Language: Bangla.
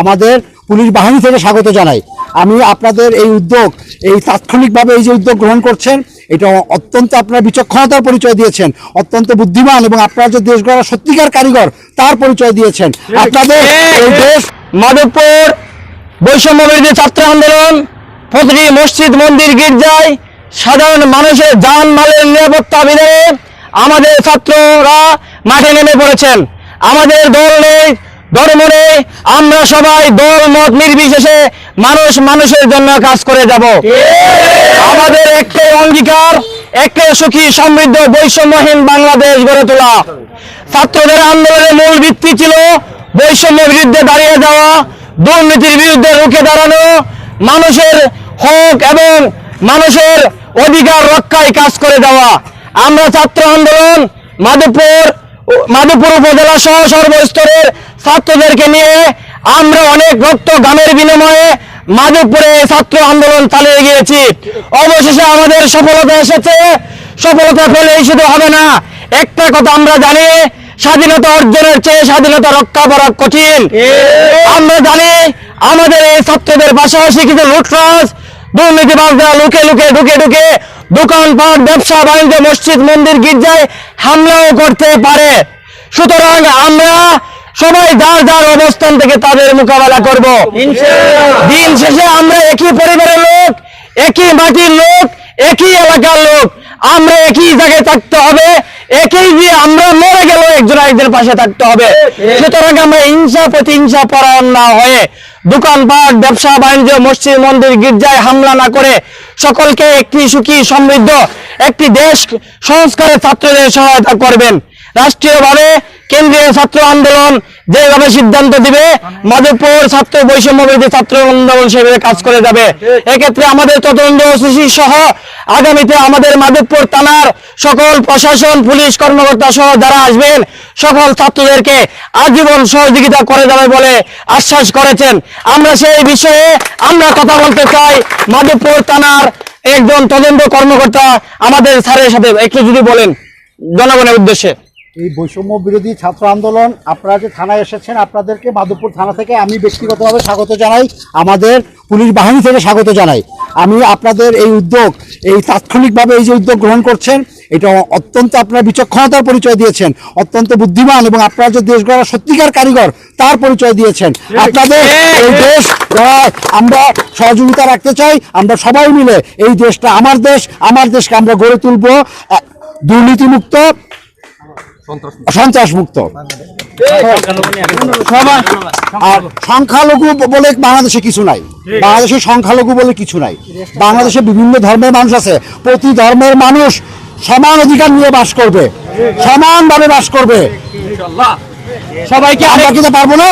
আমাদের পুলিশ বাহিনী থেকে স্বাগত জানাই। আমি আপনাদের এই উদ্যোগ এই তাৎক্ষণিকভাবে এই যে উদ্যোগ গ্রহণ করছেন এটা অত্যন্ত আপনার বিচক্ষণতার পরিচয় দিয়েছেন অত্যন্ত বুদ্ধিমান এবং আপনারা যে দেশ গড়ার সত্যিকার কারিগর তার পরিচয় দিয়েছেন। আপনাদের এই দেশ মাধবপুর বৈষম্য বিরোধী ছাত্র আন্দোলন প্রতিটি মসজিদ মন্দির গির্জায় সাধারণ মানুষের যান মালের নিরাপত্তা বিধানে আমাদের ছাত্ররা মাঠে নেমে পড়েছেন। আমাদের দল নেই ধর্ম আমরা সবাই দল, মত নির্বিশেষে মানুষ মানুষের জন্য কাজ করে যাব। আমাদের একটাই অঙ্গীকার, একটাই সুখী সমৃদ্ধ বৈষম্যহীন বাংলাদেশ গড়ে তোলা। ছাত্রদের আন্দোলনের মূল ভিত্তি ছিল বৈষম্যের বিরুদ্ধে দাঁড়িয়ে যাওয়া, দুর্নীতির বিরুদ্ধে রুখে দাঁড়ানো, মানুষের হক এবং মানুষের অধিকার রক্ষায় কাজ করে যাওয়া। আমরা ছাত্র আন্দোলন, মাধবপুর মাধবপুর উপজেলা সহ সর্বস্তরের ছাত্রদেরকে নিয়ে আমরা অনেক রক্ত গামের বিনিময়ে মাধবপুরে ছাত্র আন্দোলন চালিয়ে গিয়েছি। অবশেষে আমাদের সফলতা এসেছে। সফলতা পেলেই শুধু হবে না, একটা কথা আমরা জানি, স্বাধীনতা অর্জনের চেয়ে স্বাধীনতা রক্ষা করা কঠিন। আমরা জানি আমাদের এই ছাত্রদের পাশাপাশি কিছু লুটরাজ দুর্নীতিবাজরা লুকে লুকে ঢুকে ঢুকে দোকানপাট, ব্যবসা, বাণিজ্য, মসজিদ, মন্দির, গির্জায় হামলাও করতে পারে। সুতরাং আমরা সবাই যার যার অবস্থান থেকে তাদের মোকাবেলা করব। দিন শেষে আমরা একই পরিবারের লোক একই মাটির লোক একই এলাকার লোক। আমরা একই জায়গায় থাকতে হবে একই যে আমরা মরে গেল একজন আরেকজনের পাশে থাকতে হবে। সুতরাং আমরা হিংসা প্রতিহিংসা পরায়ণ না হয়ে দোকানপাট ব্যবসা বাণিজ্য মসজিদ মন্দির গির্জায় হামলা না করে সকলকে একটি সুখী সমৃদ্ধ একটি দেশ সংস্কারের ছাত্রদের সহায়তা করবেন। রাষ্ট্রীয়ভাবে ছাত্র আন্দোলন যেভাবে সিদ্ধান্ত দিবে, মাধবপুর ছাত্র বৈষম্য বিরোধী ছাত্র আন্দোলন সেভাবে কাজ করে যাবে। এক্ষেত্রে আমাদের তদন্ত সহ আগামীতে আমাদের মাধবপুর থানার সকল প্রশাসন, পুলিশ কর্মকর্তা সহ যারা আসবেন, সকল ছাত্রদেরকে আজীবন সহযোগিতা করে যাবে বলে আশ্বাস করেছেন। আমরা সেই বিষয়ে আমরা কথা বলতে চাই। মাধবপুর থানার একজন তদন্ত কর্মকর্তা আমাদের স্যারের সাথে, একটু যদি বলেন জনগণের উদ্দেশ্যে। এই বৈষম্য বিরোধী ছাত্র আন্দোলন আপনারা যে থানায় এসেছেন আপনাদেরকে মাধবপুর থানা থেকে আমি ব্যক্তিগতভাবে স্বাগত জানাই আমাদের পুলিশ বাহিনী থেকে স্বাগত জানাই। আমি আপনাদের এই উদ্যোগ এই তাৎক্ষণিকভাবে এই যে উদ্যোগ গ্রহণ করছেন এটা অত্যন্ত আপনার বিচক্ষণতার পরিচয় দিয়েছেন অত্যন্ত বুদ্ধিমান এবং আপনারা যে দেশ গড়ার সত্যিকার কারিগর তার পরিচয় দিয়েছেন। আপনাদের এই দেশ গড়ায় আমরা সহযোগিতা রাখতে চাই আমরা সবাই মিলে এই দেশটা আমার দেশ আমার দেশকে আমরা গড়ে তুলব দুর্নীতিমুক্ত সন্ত্রাস মুক্ত সবাই আর সংখ্যালঘু বলে বাংলাদেশে কিছু নাই। বাংলাদেশে সংখ্যালঘু বলে কিছু নাই। বাংলাদেশে বিভিন্ন ধর্মের মানুষ আছে। প্রতি ধর্মের মানুষ সমান অধিকার নিয়ে বাস করবে। সমানভাবে বাস করবে। সবাইকে আমরা কিন্তু পারব না?